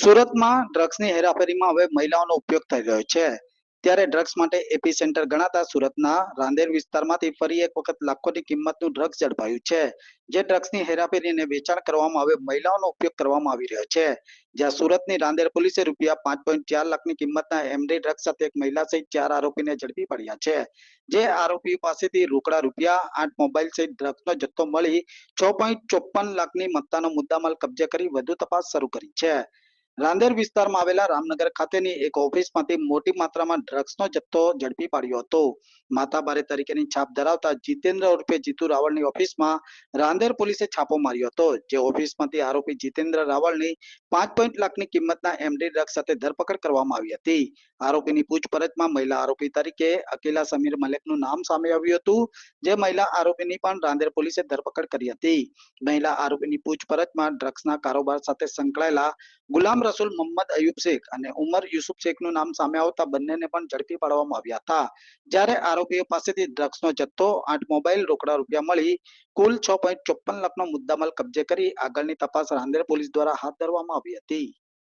સુરતમાં ડ્રગ્સની હેરાફેરીમાં હવે મહિલાઓનો ઉપયોગ થઈ રહ્યો છે. ત્યારે ડ્રગ્સ માટે એપી સેન્ટર ગણાતા સુરતના રાંદેર વિસ્તારમાંથી ફરી એક વખત લાખોની કિંમતનું ડ્રગ્સ ઝડપાયું છે. જે ડ્રગ્સની હેરાફેરી અને વેચાણ કરવામાં હવે મહિલાઓનો ઉપયોગ કરવામાં આવી રહ્યો છે. જ્યાં સુરતની રાંદેર પોલીસે રૂપિયા પાંચ પોઈન્ટ ચાર લાખની કિંમતના એમડી ડ્રગ્સ સાથે એક મહિલા સહિત ચાર આરોપીને ઝડપી પડ્યા છે. જે આરોપી પાસેથી રોકડા રૂપિયા આઠ મોબાઈલ સહિત ડ્રગ્સનો જથ્થો મળી છ પોઈન્ટ ચોપન લાખની મત્તાનો મુદ્દામાલ કબજે કરી વધુ તપાસ શરૂ કરી છે. રાંદેર વિસ્તારમાં આવેલા રામનગર ખાતેની એક ઓફિસમાંથી મોટી માત્રામાં ડ્રગ્સનો જથ્થો ઝડપી પાડ્યો હતો. માતાબારે તરીકેની છાપ ધરાવતા જીતેન્દ્ર ઉર્ફે જીતુ રાવળની ઓફિસમાં રાંદેર પોલીસે છાપો માર્યો હતો, જે ઓફિસમાંથી આરોપી જીતેન્દ્ર રાવળની પાંચ પોઈન્ટ લાખની કિંમતના એમડી ડ્રગ્સ સાથે ધરપકડ કરવામાં આવી હતી. આરોપીની પૂછપરછમાં મહિલા આરોપી તરીકે અકીલા સમીર મલેકનું નામ સામે આવ્યું હતું, જે મહિલા આરોપીની પણ રાંદેર પોલીસે ધરપકડ કરી હતી. મહિલા આરોપીની પૂછપરછમાં ડ્રગ્સના કારોબાર સાથે સંકળાયેલા ગુલામ રસૂલ મોહમ્મદ અયુબ શેખ અને ઉમર યુસુફ શેખનું નામ સામે આવતા બંનેને પણ ઝડપી પાડવામાં આવ્યા હતા. જ્યારે આરોપીઓ પાસેથી ડ્રગ્સનો જથ્થો, આઠ મોબાઈલ, રોકડા રૂપિયા મળી, કુલ છ પોઈન્ટ ચોપન લાખનો મુદ્દામાલ કબજે કરી આગળની તપાસ રાંદેર પોલીસ દ્વારા હાથ ધરવામાં આવી હતી.